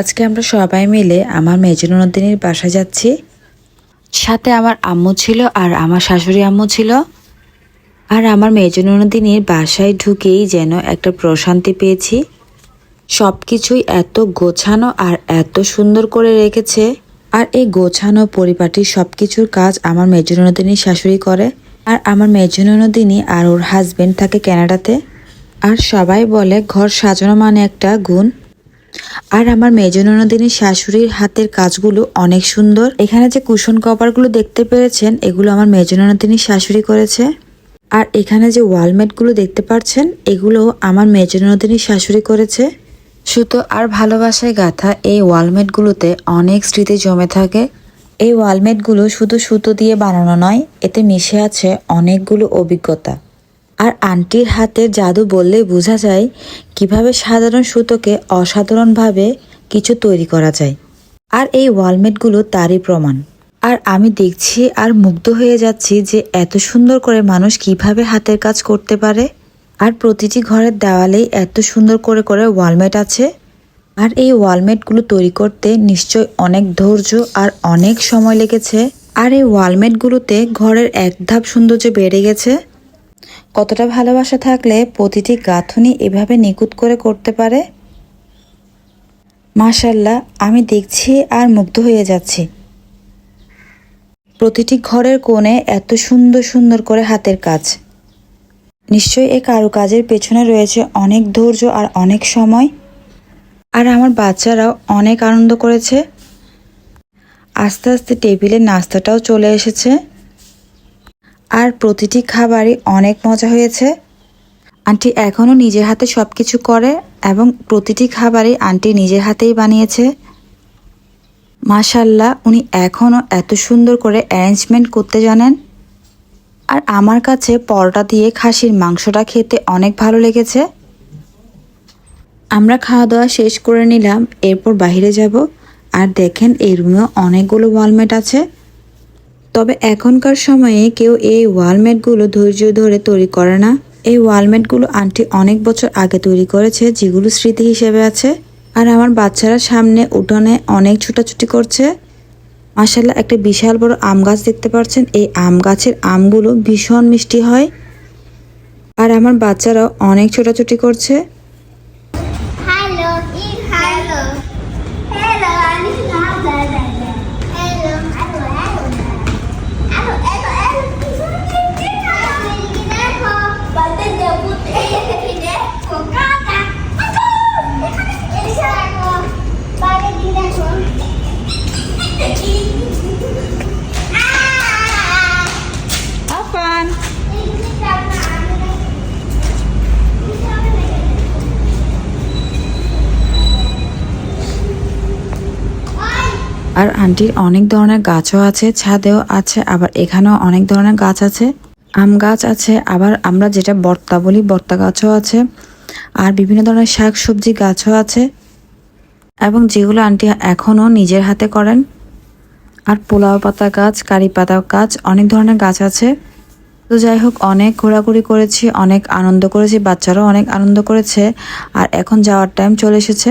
আজকে আমরা সবাই মিলে আমার মেজননদিনীর বাসায় যাচ্ছি। সাথে আমার আম্মু ছিল আর আমার শাশুড়ি আম্মু ছিল। আর আমার মেজননদিনীর বাসায় ঢুকেই যেন একটা প্রশান্তি পেয়েছি। সব কিছুই এত গোছানো আর এত সুন্দর করে রেখেছে। আর এই গোছানো পরিপাটির সব কিছুর কাজ আমার মেজননদিনীর শাশুড়ি করে। আর আমার মেজননদিনী আর ওর হাজবেন্ড থাকে কানাডাতে আর সবাই বলে ঘর সাজানো মানে একটা গুণ। আর আমার মেজননদিনীর শাশুড়ির হাতের কাজগুলো অনেক সুন্দর। এখানে যে কুশন কভারগুলো দেখতে পেরেছেন, এগুলো আমার মেজননদিনীর শাশুড়ি করেছে। আর এখানে যে ওয়ালমেটগুলো দেখতে পাচ্ছেন, এগুলো আমার মেজননদিনীর শাশুড়ি করেছে। সুতো আর ভালোবাসায় গাঁথা এই ওয়ালমেটগুলোতে অনেক স্মৃতি জমে থাকে। এই ওয়ালমেটগুলো শুধু সুতো দিয়ে বানানো নয়, এতে মিশে আছে অনেকগুলো অভিজ্ঞতা। আর আন্টির হাতের জাদু বললেই বোঝা যায় কীভাবে সাধারণ সুতোকে অসাধারণভাবে কিছু তৈরি করা যায়। আর এই ওয়ালমেটগুলো তারই প্রমাণ। আর আমি দেখছি আর মুগ্ধ হয়ে যাচ্ছি যে এত সুন্দর করে মানুষ কীভাবে হাতের কাজ করতে পারে। আর প্রতিটি ঘরের দেওয়ালেই এত সুন্দর করে করে ওয়ালমেট আছে। আর এই ওয়ালমেটগুলো তৈরি করতে নিশ্চয় অনেক ধৈর্য আর অনেক সময় লেগেছে। আর এই ওয়ালমেটগুলোতে ঘরের এক ধাপ সৌন্দর্য বেড়ে গেছে। কতটা ভালোবাসা থাকলে প্রতিটি গাঁথনি এভাবে নিখুঁত করে করতে পারে? মাশাল্লাহ আমি দেখছি আর মুগ্ধ হয়ে যাচ্ছি। প্রতিটি ঘরের কোণে এত সুন্দর সুন্দর করে হাতের কাজ। নিশ্চয়ই এই কারুকাজের পেছনে রয়েছে অনেক ধৈর্য আর অনেক সময়। আর আমার বাচ্চারাও অনেক আনন্দ করেছে। আস্তে আস্তে টেবিলে নাস্তাটাও চলে এসেছে। আর প্রতিটি খাবারই অনেক মজা হয়েছে। আন্টি এখনও নিজের হাতে সব কিছু করে এবং প্রতিটি খাবারই আন্টি নিজের হাতেই বানিয়েছে। মাশাল্লাহ, উনি এখনও এত সুন্দর করে অ্যারেঞ্জমেন্ট করতে জানেন। আর আমার কাছে পরোটা দিয়ে খাসির মাংসটা খেতে অনেক ভালো লেগেছে। আমরা খাওয়া দাওয়া শেষ করে নিলাম, এরপর বাইরে যাব। আর দেখেন, এই রুমেও অনেকগুলো ওয়ালমেট আছে। তবে এখনকার সময়ে কেউ এই ওয়ালমেটগুলো ধৈর্য ধরে তৈরি করে না। এই ওয়ালমেটগুলো আন্টি অনেক বছর আগে তৈরি করেছে, যেগুলো স্মৃতি হিসেবে আছে। আর আমার বাচ্চারা সামনে উঠোনে অনেক ছুটাছুটি করছে। মাসাল্লাহ একটা বিশাল বড় আম গাছ দেখতে পাচ্ছেন। এই আম গাছের আমগুলো ভীষণ মিষ্টি হয়। আর আমার বাচ্চারাও অনেক ছোটাছুটি করছে। আর আন্টির অনেক ধরনের গাছও আছে, ছাদেও আছে, আবার এখানেও অনেক ধরনের গাছ আছে। আম গাছ আছে, আবার আমরা যেটা বর্তা বলি, বর্তা গাছও আছে, আর বিভিন্ন ধরনের শাক সবজি গাছও আছে। এবং যেগুলো আন্টি এখনও নিজের হাতে করেন। আর পোলাও পাতা গাছ, কারি পাতা গাছ, অনেক ধরনের গাছ আছে। তো যাই হোক, অনেক ঘোরাঘুরি করেছি, অনেক আনন্দ করেছি, বাচ্চারাও অনেক আনন্দ করেছে, আর এখন যাওয়ার টাইম চলে এসেছে।